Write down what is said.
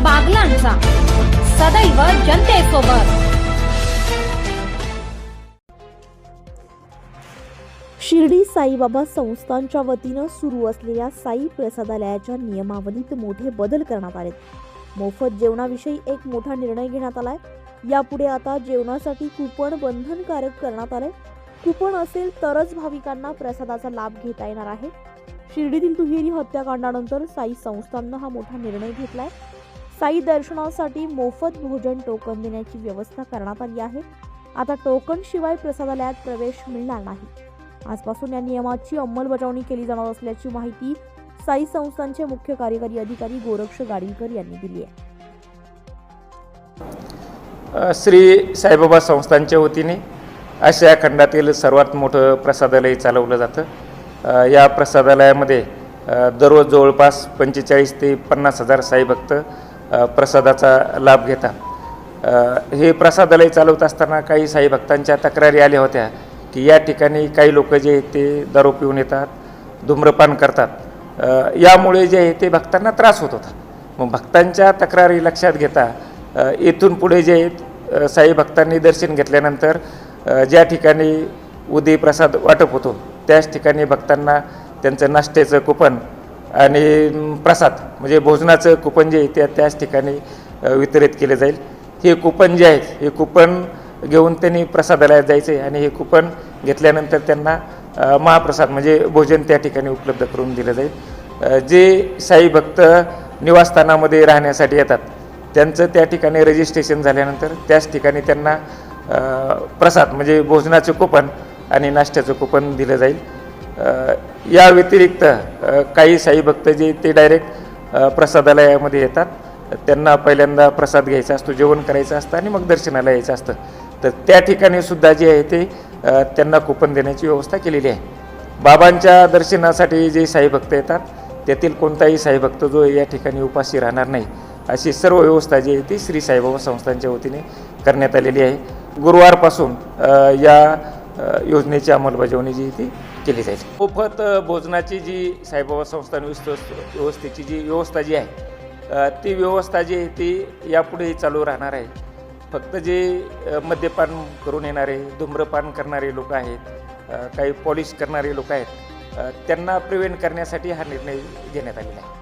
बागलांचा. सदैव जनतेसोबत. शिर्डी साईबाबा संस्थांच्या वतीनं सुरू असलेल्या साई प्रसादालयाच्या नियमावलीत मोठे बदल करण्यात आलेत. मोफत जेवणाविषयी एक मोठा निर्णय घेण्यात आलाय. यापुढे आता जेवणासाठी कुपन बंधनकारक करण्यात आलंय. कुपन असेल तरच भाविकांना प्रसादाचा लाभ घेता येणार आहे. शिर्डीतील दुहेरी हत्याकांडानंतर साई संस्थांना हा मोठा निर्णय घेतलाय. साई दर्शनासाठी मोफत भोजन टोकन देण्याची व्यवस्था करण्यात आली आहे. आता टोकन शिवाय प्रसादालयात प्रवेश मिळणार नाही. आजपासून या नियमाची अंमलबजावणी केली जाणार असल्याची माहिती साई संस्थांचे मुख्य कार्यकारी अधिकारी गोरक्ष गाडीलकर यांनी दिली आहे. श्री साईबाबा संस्थांच्या वतीने आशिया खंडातील सर्वात मोठं प्रसादालय चालवलं जातं. या प्रसादालयामध्ये दररोज जवळपास पंचेचाळीस ते पन्नास हजार साईभक्त प्रसादाचा लाभ घेतात हे प्रसादालय चालवत असताना काही साई भक्तांच्या तक्रारी आल्या होत्या की या ठिकाणी काही लोक जे आहेत ते दारू पिऊन येतात धूम्रपान करतात. यामुळे जे आहे ते भक्तांना त्रास होत होता. मग भक्तांच्या तक्रारी लक्षात घेता येथून पुढे जे आहेत, साई भक्तांनी दर्शन घेतल्यानंतर ज्या ठिकाणी उदय प्रसाद वाटप होतो त्याच ठिकाणी भक्तांना त्यांचं नाश्त्याचं कुपन आणि प्रसाद म्हणजे भोजनाचं कुपन जे आहे त्या त्याच ठिकाणी वितरित केले जाईल. हे कुपन जे आहेत हे कुपन घेऊन त्यांनी प्रसादालयात जायचे आणि हे कुपन घेतल्यानंतर त्यांना महाप्रसाद म्हणजे भोजन त्या ठिकाणी उपलब्ध करून दिलं जाईल. जे साई भक्त निवासस्थानामध्ये राहण्यासाठी येतात त्यांचं त्या ठिकाणी रजिस्ट्रेशन झाल्यानंतर त्याच ठिकाणी त्यांना प्रसाद म्हणजे भोजनाचं कुपन आणि नाश्त्याचं कुपन दिलं जाईल. या व्यतिरिक्त काही साई भक्त जे ते डायरेक्ट प्रसादालयामध्ये येतात. त्यांना पहिल्यांदा प्रसाद घ्यायचा असतो जेवण करायचं असतं आणि मग दर्शनाला यायचं असतं. तर त्या ठिकाणी सुद्धा जे आहे ते त्यांना कुपन देण्याची व्यवस्था केलेली आहे. बाबांच्या दर्शनासाठी जे साई भक्त येतात त्यातील कोणताही साई भक्त जो या ठिकाणी उपाशी राहणार नाही अशी सर्व व्यवस्था जी आहे ती श्री साईबाबा संस्थांच्या वतीने करण्यात आलेली आहे. गुरुवारपासून या योजनेची अंमलबजावणी जी ती केली जाईल. मोफत भोजनाची जी साईबाबा संस्थान व्यवस्थेची जी व्यवस्था जी आहे ती व्यवस्था जी आहे ती यापुढेही चालू राहणार आहे. फक्त जे मद्यपान करून येणारे धूम्रपान करणारे लोक आहेत काही पॉलिश करणारे लोक आहेत त्यांना प्रिव्हेंट करण्यासाठी हा निर्णय घेण्यात आलेला आहे.